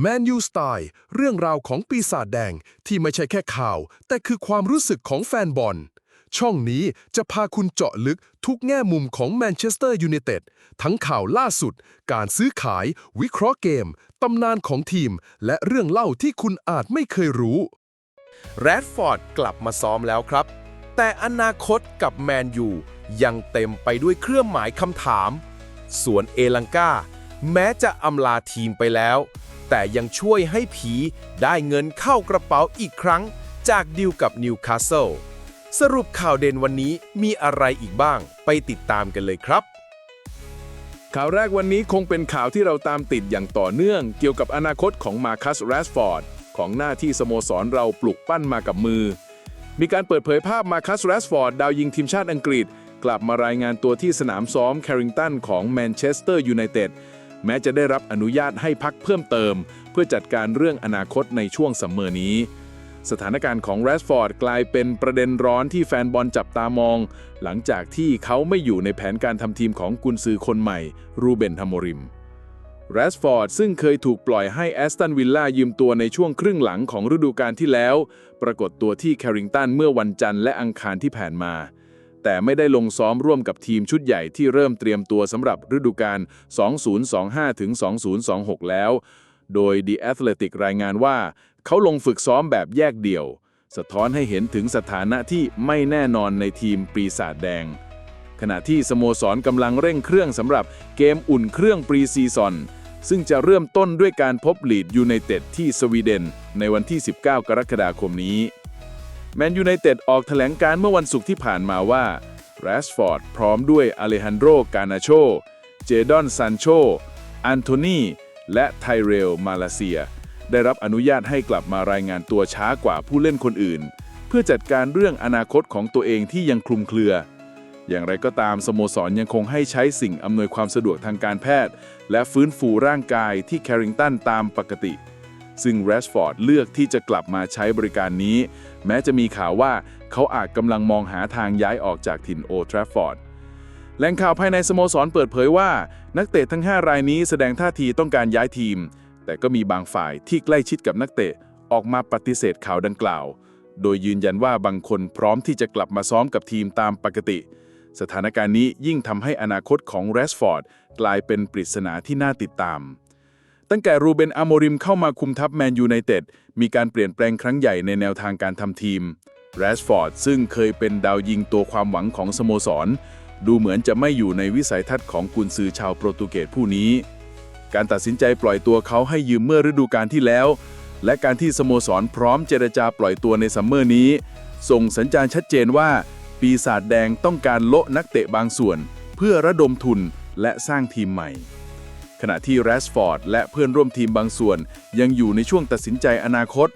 แมนยูสไตล์เรื่องราวของปีศาจแดงที่ไม่ใช่แค่ข่าว แต่คือความรู้สึกของแฟนบอล ช่องนี้จะพาคุณเจาะลึกทุกแง่มุมของแมนเชสเตอร์ยูไนเต็ดทั้งข่าวล่าสุด การซื้อขาย วิเคราะห์เกม ตำนานของทีม และเรื่องเล่าที่คุณอาจไม่เคยรู้แรดฟอร์ดกลับมาซ้อมแล้วครับ แต่อนาคตกับแมนยูยังเต็มไปด้วยเครื่องหมายคำถาม ส่วนเอลังกาแม้จะอำลาทีมไปแล้ว แต่ยังช่วยให้ผีได้เงินเข้ากระเป๋าอีกครั้ง จากดีลกับนิวคาสเซิลสรุปข่าวเด่นวันนี้มีอะไรอีกบ้าง ไปติดตามกันเลยครับ ข่าวแรกวันนี้คงเป็นข่าวที่เราตามติดอย่างต่อเนื่อง เกี่ยวกับอนาคตของมาคัสแรสฟอร์ดของหน้าที่สโมสรเราปลุกปั้นมากับมือ มีการเปิดเผยภาพมาคัสแรสฟอร์ดดาวยิงทีมชาติอังกฤษ กลับมารายงานตัวที่สนามซ้อมแคริงตันของแมนเชสเตอร์ยูไนเต็ด แม้จะได้รับอนุญาตให้พักเพิ่มเติม เพื่อจัดการเรื่องอนาคตในช่วงซัมเมอร์นี้ สถานการณ์ของแรสฟอร์ดกลายเป็นประเด็นร้อนที่แฟนบอลจับตามอง หลังจากที่เขาไม่อยู่ในแผนการทำทีมของกุนซือคนใหม่ รูเบนทามโมริมแรสฟอร์ดซึ่งเคยถูกปล่อยให้แอสตันวิลล่ายืมตัวในช่วงครึ่งหลังของฤดูกาลที่แล้ว ปรากฏตัวที่แคริงตันเมื่อวันจันทร์และอังคารที่ผ่านมา แต่ไม่ได้ลงซ้อมร่วมกับทีมชุดใหญ่ที่เริ่มเตรียมตัวสำหรับฤดูกาล 2025ถึง2026 แล้ว โดย The Athletic รายงานว่า เขาลงฝึกซ้อมแบบแยกเดี่ยว สะท้อนให้เห็นถึงสถานะที่ไม่แน่นอนในทีมปีศาจแดง ขณะที่สโมสรกำลังเร่งเครื่องสำหรับเกมอุ่นเครื่องปรีซีซอนซึ่งจะเริ่มต้นด้วยการพบลีดยูไนเต็ดที่สวีเดน ในวันที่ 19 กรกฎาคมนี้ แมนยูไนเต็ดออกแถลงการเมื่อวันศุกร์ที่ผ่านมาว่าแรสฟอร์ดพร้อมด้วยอเลฮันโดกานาโช เจดอนซันโช อันโทนี และไทเรล มาลาเซีย ได้รับอนุญาตให้กลับมารายงานตัวช้ากว่าผู้เล่นคนอื่น เพื่อจัดการเรื่องอนาคตของตัวเองที่ยังคลุมเครือ อย่างไรก็ตามสโมสรยังคงให้ใช้สิ่งอำนวยความสะดวกทางการแพทย์ และฟื้นฟูร่างกายที่แคริงตันตามปกติ ซึ่งแรชฟอร์ดเลือกที่จะกลับมาใช้บริการนี้ แม้จะมีข่าวว่าเขาอาจกำลังมองหาทางย้ายออกจากถิ่นโอทราฟฟอร์ดแหล่งข่าวภายในสโมสรเปิดเผยว่า นักเตะทั้ง 5 รายนี้แสดงท่าทีต้องการย้ายทีม แต่ก็มีบางฝ่ายที่ใกล้ชิดกับนักเตะออกมาปฏิเสธข่าวดังกล่าว โดยยืนยันว่าบางคนพร้อมที่จะกลับมาซ้อมกับทีมตามปกติ สถานการณ์นี้ยิ่งทำให้อนาคตของแรชฟอร์ดกลายเป็นปริศนาที่น่าติดตาม ตั้งแต่รูเบนอโมริมเข้ามาคุมทัพแมนยูไนเต็ดมีการเปลี่ยนแปลงครั้งใหญ่ในแนวทางการทำทีมแรชฟอร์ดซึ่งเคยเป็นดาวยิงตัวความหวังของสโมสร ดูเหมือนจะไม่อยู่ในวิสัยทัศน์ของกุนซือชาวโปรตุเกสผู้นี้ การตัดสินใจปล่อยตัวเขาให้ยืมเมื่อฤดูกาลที่แล้ว และการที่สโมสรพร้อมเจรจาปล่อยตัวในซัมเมอร์นี้ ส่งสัญญาณชัดเจนว่า ปีศาจแดงต้องการโละนักเตะบางส่วน เพื่อระดมทุนและสร้างทีมใหม่ ขณะที่แรชฟอร์ดและเพื่อนร่วมทีมบางส่วน ยังอยู่ในช่วงตัดสินใจอนาคต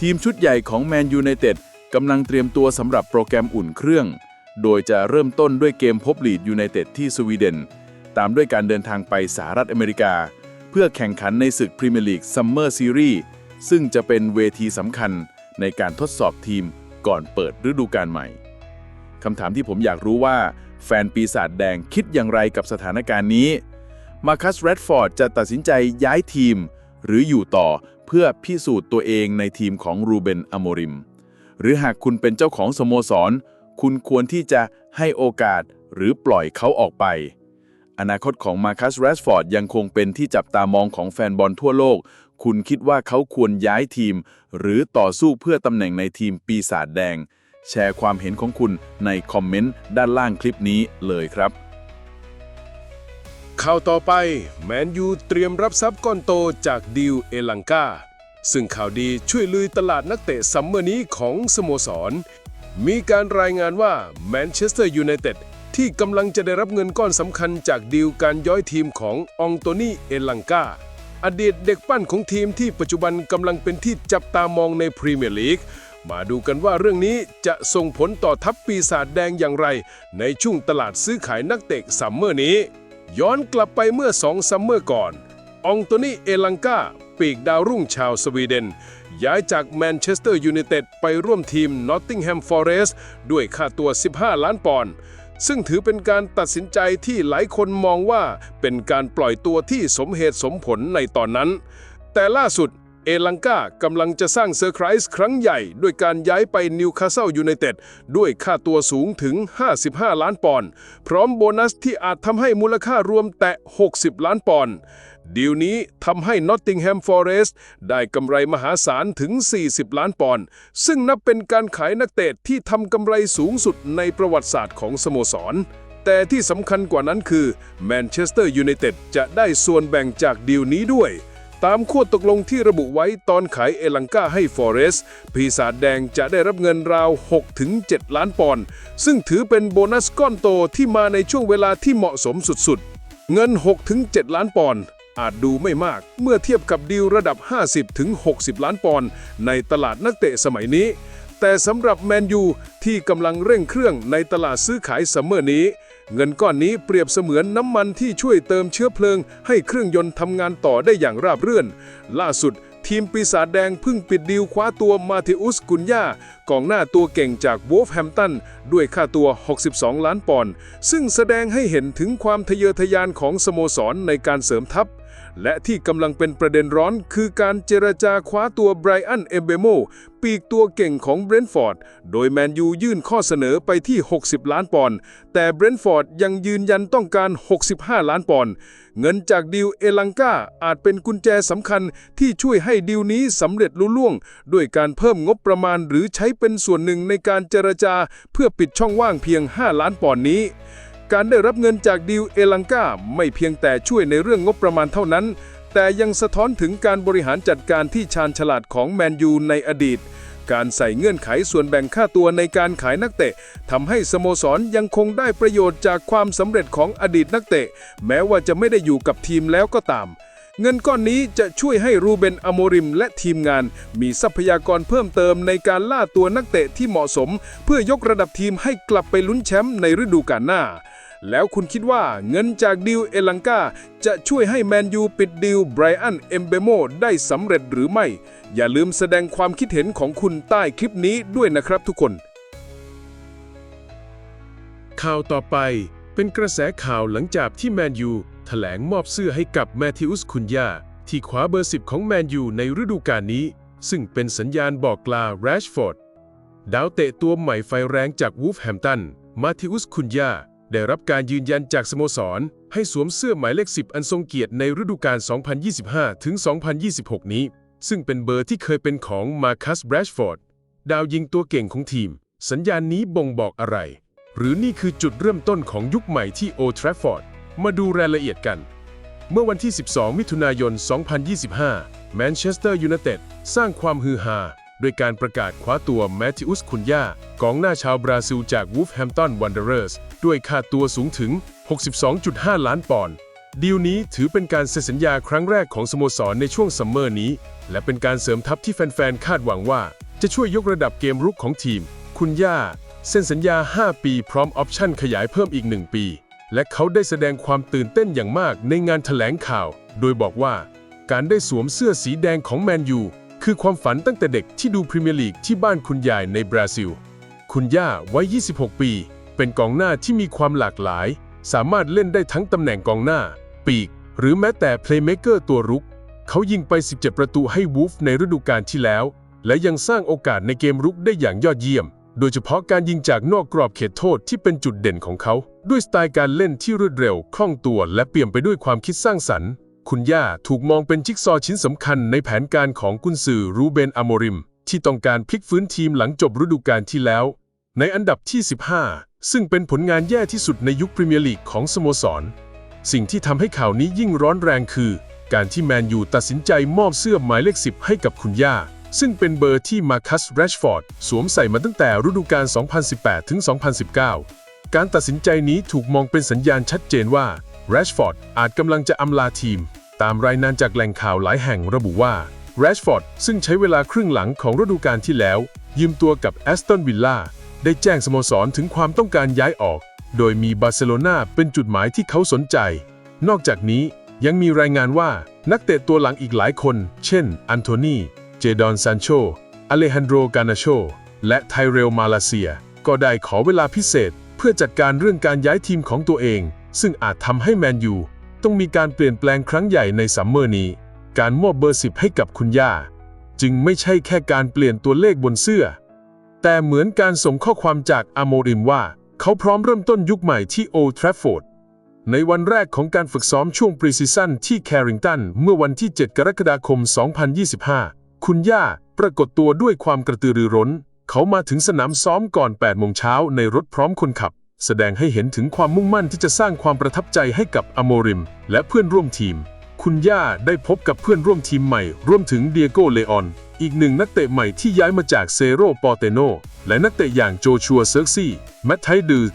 ทีมชุดใหญ่ของแมนยูไนเต็ดกำลังเตรียมตัวสำหรับโปรแกรมอุ่นเครื่อง โดยจะเริ่มต้นด้วยเกมพบลีดยูไนเต็ดที่สวีเดน ตามด้วยการเดินทางไปสหรัฐอเมริกา เพื่อแข่งขันในศึกพรีเมียร์ลีกซัมเมอร์ซีรีส์ซึ่งจะเป็นเวทีสำคัญในการทดสอบทีมก่อนเปิดฤดูกาลใหม่คำถามที่ผมอยากรู้ว่า แฟนปีศาจแดงคิดอย่างไรกับสถานการณ์นี้ มาคัสแรดฟอร์ดจะตัดสินใจย้ายทีม หรืออยู่ต่อเพื่อพิสูจน์ตัวเองในทีมของรูเบนอโมริม หรือหากคุณเป็นเจ้าของสโมสร คุณควรที่จะให้โอกาสหรือปล่อยเขาออกไป อนาคตของมาคัสแรชฟอร์ดยังคงเป็นที่จับตามองของแฟนบอลทั่วโลก คุณคิดว่าเขาควรย้ายทีม หรือต่อสู้เพื่อตำแหน่งในทีมปีศาจแดง แชร์ความเห็นของคุณในคอมเมนต์ด้านล่างคลิปนี้เลยครับ ข่าวต่อไป แมนยูเตรียมรับทรัพย์ก้อนโตจากดิวเอลังกาซึ่งข่าวดีช่วยลุยตลาดนักเตะซัมเมอร์นี้ของสโมสร มีการรายงานว่าแมนเชสเตอร์ยูไนเต็ดที่กำลังจะได้รับเงินก้อนสำคัญจากดีลการย้อยทีมขององโตนีเอลังกาอดีตเด็กปั้นของทีมที่ปัจจุบันกำลังเป็นที่จับตามองในพรีเมียร์ลีก มาดูกันว่าเรื่องนี้จะส่งผลต่อทัพปีศาจแดงอย่างไร ในช่วงตลาดซื้อขายนักเตะซัมเมอร์นี้ ย้อนกลับไปเมื่อสองซัมเมอร์ก่อน องโตนีเอลังกาปีกดาวรุ่งชาวสวีเดน ย้ายจากแมนเชสเตอร์ยูไนเต็ดไปร่วมทีมนอตติงแฮมฟอเรสต์ด้วยค่าตัว 15 ล้านปอนด์ซึ่งถือเป็นการตัดสินใจที่หลายคนมองว่าเป็นการปล่อยตัวที่สมเหตุสมผลในตอนนั้น แต่ล่าสุด เอลังกากำลังจะสร้างเซอร์ไพรส์ครั้งใหญ่ด้วยการย้ายไปนิวคาสเซิลยูไนเต็ดด้วยค่าตัวสูงถึง 55 ล้านปอนด์พร้อมโบนัสที่อาจทำให้มูลค่ารวมแตะ 60 ล้านปอนด์ดีลนี้ทำให้ Nottingham Forest ได้กำไรมหาศาลถึง 40 ล้านปอนด์ซึ่งนับเป็นการขายนักเตะที่ทำกำไรสูงสุดในประวัติศาสตร์ของสโมสรแต่ที่สำคัญกว่านั้นคือแมนเชสเตอร์ยูไนเต็ดจะได้ส่วนแบ่งจากดีลนี้ด้วย ตามข้อตกลงที่ระบุไว้ตอนขายเอลังกาให้ฟอเรสต์ปีศาจแดงจะได้รับเงินราว 6-7 ล้านปอนด์ ซึ่งถือเป็นโบนัสก้อนโตที่มาในช่วงเวลาที่เหมาะสมสุดๆ เงิน 6-7 ล้านปอนด์อาจดูไม่มากเมื่อเทียบกับดีลระดับ 50-60 ล้านปอนด์ในตลาดนักเตะสมัยนี้ แต่สำหรับแมนยูที่กำลังเร่งเครื่องในตลาดซื้อขายซัมเมอร์นี้ เงินก้อนนี้เปรียบเสมือนน้ำมันที่ช่วยเติมเชื้อเพลิง ให้เครื่องยนต์ทำงานต่อได้อย่างราบรื่น ล่าสุด ทีมปีศาจแดงเพิ่งปิดดีลคว้าตัวมาติอุสกุนยากองหน้าตัวเก่งจากวอลฟแฮมตันด้วยค่าตัว 62 ล้านปอนด์ซึ่งแสดงให้เห็นถึงความทะเยอทะยานของสโมสรในการเสริมทัพ และที่กำลังเป็นประเด็นร้อนคือการเจรจาคว้าตัวไบรอัน เอมเบโม ปีกตัวเก่งของเบรนฟอร์ด โดยแมนยูยื่นข้อเสนอไปที่ 60 ล้านปอนด์ แต่เบรนฟอร์ดยังยืนยันต้องการ 65 ล้านปอนด์ เงินจากดีลเอลังกาอาจเป็นกุญแจสำคัญที่ช่วยให้ดีลนี้สำเร็จลุล่วง ด้วยการเพิ่มงบประมาณหรือใช้เป็นส่วนหนึ่งในการเจรจา เพื่อปิดช่องว่างเพียง 5 ล้านปอนด์นี้ การได้รับเงินจากดีลเอลังกาไม่เพียงแต่ช่วยในเรื่องงบประมาณเท่านั้น แต่ยังสะท้อนถึงการบริหารจัดการที่ชาญฉลาดของแมนยูในอดีต การใส่เงื่อนไขส่วนแบ่งค่าตัวในการขายนักเตะทำให้สโมสรยังคงได้ประโยชน์จากความสำเร็จของอดีตนักเตะ แม้ว่าจะไม่ได้อยู่กับทีมแล้วก็ตามเงินก้อนนี้จะช่วยให้รูเบนอโมริมและทีมงาน มีทรัพยากรเพิ่มเติมในการล่าตัวนักเตะที่เหมาะสม เพื่อยกระดับทีมให้กลับไปลุ้นแชมป์ในฤดูกาลหน้า แล้วคุณคิดว่าเงินจากดิวเอลังกาจะช่วยให้แมนยูปิดดิวไบรอันเอมเบโมได้สำเร็จหรือไม่ อย่าลืมแสดงความคิดเห็นของคุณใต้คลิปนี้ด้วยนะครับทุกคน ข่าวต่อไปเป็นกระแสข่าวหลังจากที่แมนยูแถลงมอบเสื้อให้กับแมทธิอุสคุนยาที่คว้าเบอร์10ของแมนยูในฤดูกาลนี้ ซึ่งเป็นสัญญาณบอกลาแรชฟอร์ดดาวเตะตัวใหม่ไฟแรงจากวูฟแฮมตันมาธิอุสคุนยา ได้รับการยืนยันจากสโมสร ให้สวมเสื้อหมายเลข 10 อันทรงเกียรติในฤดูกาล 2025 ถึง 2026 นี้ ซึ่งเป็นเบอร์ที่เคยเป็นของมาคัสแรชฟอร์ดดาวยิงตัวเก่งของทีม สัญญาณนี้บ่งบอกอะไร หรือนี่คือจุดเริ่มต้นของยุคใหม่ที่โอทราฟฟอร์ดมาดูรายละเอียดกัน เมื่อวันที่ 12 มิถุนายน 2025 แมนเชสเตอร์ยูไนเต็ดสร้างความฮือฮา ด้วยการประกาศคว้าตัวแมทธิอุสคุนยากองหน้าชาวบราซิลจากวูฟแฮมตันวันเดอร์สด้วยค่าตัวสูงถึง 62.5 ล้านปอนด์ดีลนี้ถือเป็นการเซ็นสัญญาครั้งแรกของสโมสรในช่วงซัมเมอร์นี้ และเป็นการเสริมทัพที่แฟนๆ คาดหวังว่า จะช่วยยกระดับเกมรุกของทีม คุณย่าเซ็นสัญญา 5 ปีพร้อมออปชั่นขยายเพิ่มอีก 1 ปี และเขาได้แสดงความตื่นเต้นอย่างมากในงานถแถลงข่าว โดยบอกว่า การได้สวมเสื้อสีแดงของแมนยู คือความฝันตั้งแต่เด็กที่ดูพรีเมียร์ลีกที่บ้านคุณยายในบราซิล คุณย่าวัย 26 ปี เป็นกองหน้าที่มีความหลากหลาย สามารถเล่นได้ทั้งตำแหน่งกองหน้า ปีก หรือแม้แต่เพลย์เม k เกอร์ตัวรุก เขายิงไป 17 ประตูให้วูฟในฤดูกาลที่แล้ว และยังสร้างโอกาสในเกมรุกได้อย่างยอดเยี่ยม โดยเฉพาะการยิงจากนอกกรอบเขตโทษที่เป็นจุดเด่นของเขา ด้วยสไตล์การเล่นที่รวดเร็ว คล่องตัว และเปี่ยมไปด้วยความคิดสร้างสรรค์ คุณย่าถูกมองเป็นจิ๊กซอว์ชิ้นสำคัญในแผนการของกุนซือรูเบนอโมริม ที่ต้องการพลิกฟื้นทีมหลังจบฤดูกาลที่แล้ว ในอันดับที่ 15 ซึ่งเป็นผลงานแย่ที่สุดในยุคพรีเมียร์ลีกของสโมสร สิ่งที่ทำให้ข่าวนี้ยิ่งร้อนแรงคือ การที่แมนยูตัดสินใจมอบเสื้อหมายเลข 10 ให้กับคุณย่า ซึ่งเป็นเบอร์ที่มาคัสแรชฟอร์ดสวมใส่มาตั้งแต่ฤดูกาล 2018 ถึง 2019 การตัดสินใจนี้ถูกมองเป็นสัญญาณชัดเจนว่า แรชฟอร์ดอาจกำลังจะอำลาทีม ตามรายงานจากแหล่งข่าวหลายแห่งระบุว่าแรชฟอร์ดซึ่งใช้เวลาครึ่งหลังของฤดูกาลที่แล้ว ยืมตัวกับแอสตันวิลล่าได้แจ้งสโมสรถึงความต้องการย้ายออก โดยมีบาร์เซโลนาเป็นจุดหมายที่เขาสนใจ นอกจากนี้ยังมีรายงานว่านักเตะตัวหลังอีกหลายคน เช่น อันโทนี เจดอนซานโช อเลฮันโดรกานาโช และไทเรลมาลาเซีย ก็ได้ขอเวลาพิเศษ เพื่อจัดการเรื่องการย้ายทีมของตัวเอง ซึ่งอาจทำให้แมนยูต้องมีการเปลี่ยนแปลงครั้งใหญ่ในซัมเมอร์นี้ การมอบเบอร์10ให้กับคุณย่า จึงไม่ใช่แค่การเปลี่ยนตัวเลขบนเสื้อ แต่เหมือนการส่งข้อความจากอโมริมว่า เขาพร้อมเริ่มต้นยุคใหม่ที่โอทร f ฟอร์ดในวันแรกของการฝึกซ้อมช่วงปรีซีซั่นที่แคริงตันเมื่อวันที่ 7 กรกฎาคม 2025 คุณย่าปรากฏตัวด้วยความกระตือรือร้น เขามาถึงสนามซ้อมก่อน 8 โมงเช้าในรถพร้อมคนขับ แสดงให้เห็นถึงความมุ่งมั่นที่จะสร้างความประทับใจให้กับอโมริม และเพื่อนร่วมทีม คุณย่าได้พบกับเพื่อนร่วมทีมใหม่ รวมถึงเดียโกเลออน อีกหนึ่งนักเตะใหม่ที่ย้ายมาจากเซโรปอเตโน และนักเตะอย่างโจชัวเซิร์กซี่ แมทไทดือ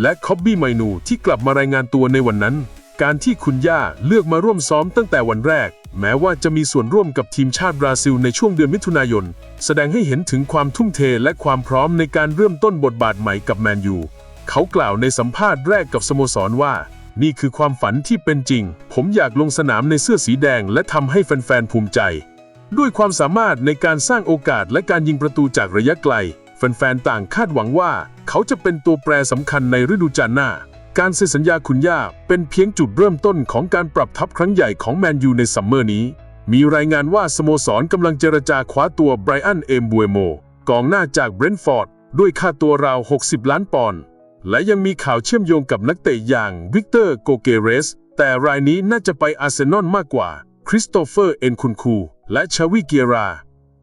และคอบบี้ไมนูที่กลับมารายงานตัวในวันนั้น การที่คุณย่าเลือกมาร่วมซ้อมตั้งแต่วันแรก แม้ว่าจะมีส่วนร่วมกับทีมชาติบราซิลในช่วงเดือนมิถุนายน แสดงให้เห็นถึงความทุ่มเทและความพร้อมในการเริ่มต้นบทบาทใหม่กับแมนยู เขากล่าวในสัมภาษณ์แรกกับสโมสรว่า นี่คือความฝันที่เป็นจริง ผมอยากลงสนามในเสื้อสีแดง และทำให้แฟนๆภูมิใจ ด้วยความสามารถในการสร้างโอกาสและการยิงประตูจากระยะไกล แฟนๆต่างคาดหวังว่า เขาจะเป็นตัวแปรสำคัญในฤดูกาลหน้า การเซ็นสัญญาคุณย่าเป็นเพียงจุดเริ่มต้นของการปรับทัพครั้งใหญ่ของแมนยูในซัมเมอร์นี้ มีรายงานว่าสโมสรกำลังเจรจาคว้าตัวไบรอันเอมบูเอโมกองหน้าจากเบรนท์ฟอร์ดด้วยค่าตัวราว 60 ล้านปอนด์ และยังมีข่าวเชื่อมโยงกับนักเตะอย่างวิกเตอร์โกเกเรส แต่รายนี้น่าจะไปอาร์เซนอลมากกว่า คริสโตเฟอร์เอ็นคุนคู และชาวิเกียรา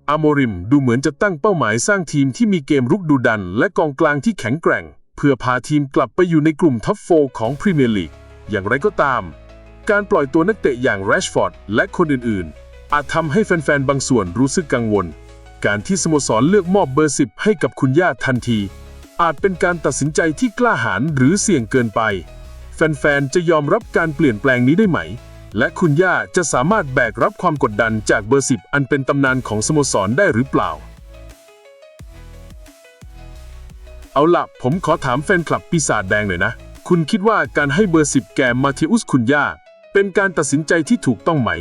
อาโมริมดูเหมือนจะตั้งเป้าหมายสร้างทีมที่มีเกมรุกดุดัน และกองกลางที่แข็งแกร่ง เพื่อพาทีมกลับไปอยู่ในกลุ่มท็อปโฟของพรีเมียร์ลีก อย่างไรก็ตาม การปล่อยตัวนักเตะอย่างแรชฟอร์ดและคนอื่นๆ อาจทำให้แฟนๆ บางส่วนรู้สึกกังวล การที่สโมสรเลือกมอบเบอร์ 10 ให้กับคุณย่าทันที อาจเป็นการตัดสินใจที่กล้าหาญหรือเสี่ยงเกินไป แฟนๆ จะยอมรับการเปลี่ยนแปลงนี้ได้ไหม และคุณย่าจะสามารถแบกรับความกดดันจากเบอร์10อันเป็นตำนานของสโมสรได้หรือเปล่า เอาล่ะผมขอถามแฟนคลับปีศาจแดงหน่อยนะ คุณคิดว่าการให้เบอร์10แก่มาเทอุสคุณย่า เป็นการตัดสินใจที่ถูกต้องไหม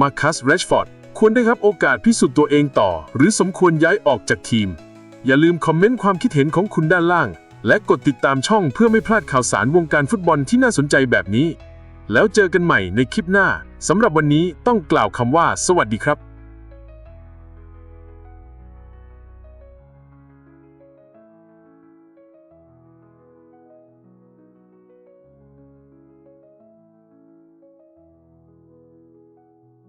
มาคัสเรชฟอร์ดควรได้รับโอกาสพิสูจน์ตัวเองต่อ หรือสมควรย้ายออกจากทีม อย่าลืมคอมเมนต์ความคิดเห็นของคุณด้านล่าง และกดติดตามช่องเพื่อไม่พลาดข่าวสารวงการฟุตบอลที่น่าสนใจแบบนี้ แล้วเจอกันใหม่ในคลิปหน้าสำหรับวันนี้ต้องกล่าวคำว่า สวัสดีครับ